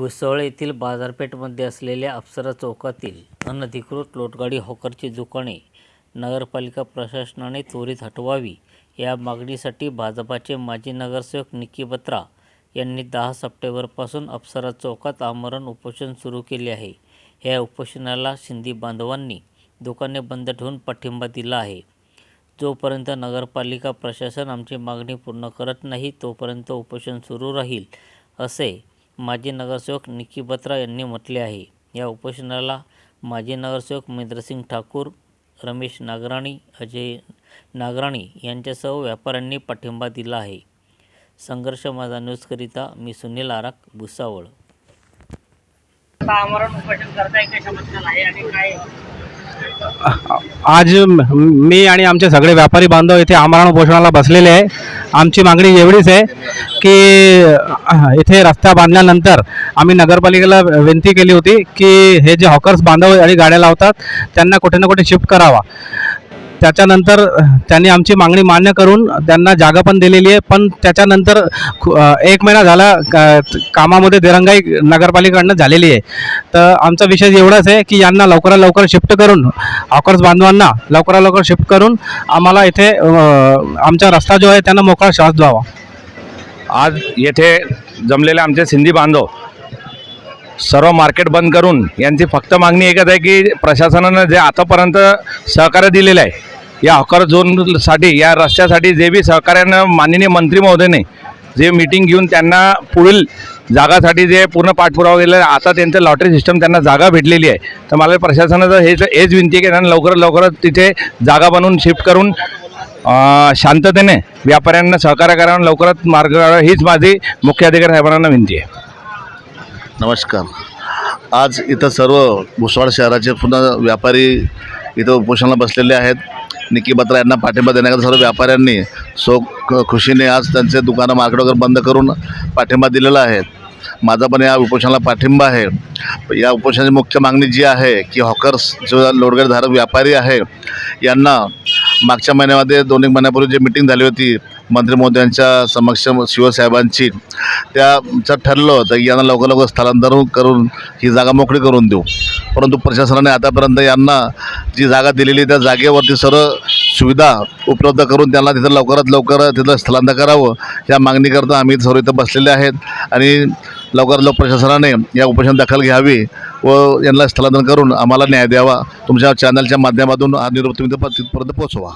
भुसवळ येथील बाजारपेठमध्ये असलेल्या अप्सरा चौकातील अनधिकृत लोटगाडी हॉकरची दुकाने नगरपालिका प्रशासनाने त्वरित हटवावी या मागणीसाठी भाजपाचे माजी नगरसेवक निकी बत्रा यांनी दहा सप्टेंबरपासून अप्सरा चौकात आमरण उपोषण सुरू केले आहे. या उपोषणाला सिंधी बांधवांनी दुकाने बंद ठेवून पाठिंबा दिला आहे. जोपर्यंत नगरपालिका प्रशासन आमची मागणी पूर्ण करत नाही तोपर्यंत उपोषण सुरू राहील असे माजी नगरसेवक निकी बत्रा यांनी म्हटले आहे. या उपोषणाला माजी नगरसेवक महेंद्रसिंग ठाकूर रमेश नागराणी अजय नागराणी यांच्यासह व्यापाऱ्यांनी पाठिंबा दिला आहे. संघर्ष माझा न्यूजकरिता मी सुनील आराक भुसावळ. आमरण उपोषण करताय काय आहे आणि काय आज मी आणि आमचे सगळे व्यापारी बांधव इथे आमरण उपोषणाला बसलेले आहे. आमची मागणी एवढीच आहे की इथे रस्ता बांधल्यानंतर आम्ही नगरपालिकेला विनंती केली होती की हे जे हॉकर्स बांधव आणि गाड्या लावतात त्यांना कुठे ना कुठे शिफ्ट करावा. त्याच्यानंतर त्यांनी आमची मागणी मान्य करून त्यांना जागा पण दिलेली आहे. पण त्याच्यानंतर एक महिना झाला का- कामामध्ये दिरंगाई नगरपालिकेकडनं झालेली आहे. तर आमचा विषय एवढाच आहे की यांना लवकरात लवकर शिफ्ट करून हॉकर्स बांधवांना लवकरात लवकर शिफ्ट करून आम्हाला इथे आमचा रस्ता जो आहे त्यांना मोकळा श्वास द्यावा. आज येथे जमलेले आमचे सिंधी बांधव सर्व मार्केट बंद करून यांची फक्त मागणी एकच आहे की प्रशासनानं जे आतापर्यंत सहकार्य दिलेलं आहे या हॉकर झोनसाठी या रस्त्यासाठी जे बी सहकार्यानं माननीय मंत्री महोदयाने जे मीटिंग घेऊन त्यांना पुढील जागासाठी जे पूर्ण पाठपुरावा केलेला आता त्यांचं लॉटरी सिस्टम त्यांना जागा भेटलेली आहे. तर मला प्रशासनाचं हेच हेच विनंती आहे की त्यांना लवकरात लवकरात तिथे जागा बनवून शिफ्ट करून शांततेने व्यापाऱ्यांना सहकार्य करावं लवकरात मार्ग हीच माझी मुख्य अधिकारी साहेबांना विनंती आहे. नमस्कार. आज इथं सर्व भुसावळ शहराचे पुन्हा व्यापारी इथं उपोषणाला बसलेले आहेत. निकी बत्रा यांना पाठिंबा देण्याकरता सर्व व्यापाऱ्यांनी सो खुशीने आज त्यांचे दुकानं मार्केट वगैरे बंद करून पाठिंबा दिलेला आहे. माझा पण या उपोषणाला पाठिंबा आहे. या उपोषणाची मुख्य मागणी जी आहे की हॉकर्स जो लोडगडधारक व्यापारी आहे यांना मागच्या महिन्यामध्ये दोन एक महिन्यापूर्वी जी मिटिंग झाली होती मंत्री मोद्यांच्या समक्ष शिवसाहेबांची त्याचं ठरलं होतं की यांना लवकर लवकर स्थलांतर करून ही जागा मोकळी करून देऊ. परंतु प्रशासनाने आतापर्यंत यांना जी जागा दिलेली त्या जागेवरती सर्व सुविधा उपलब्ध करून त्यांना तिथं लवकरात लवकर तिथं स्थलांतर करावं या मागणीकरता आम्ही सर्व इथं बसलेले आहेत आणि लवकरात लवकर प्रशासनाने या उपोषण दखल घ्यावी व यांना स्थलांतर करून आम्हाला न्याय द्यावा. तुमच्या चॅनलच्या माध्यमातून हा निरोप तुम्ही तिथपर्यंत पोहोचवा.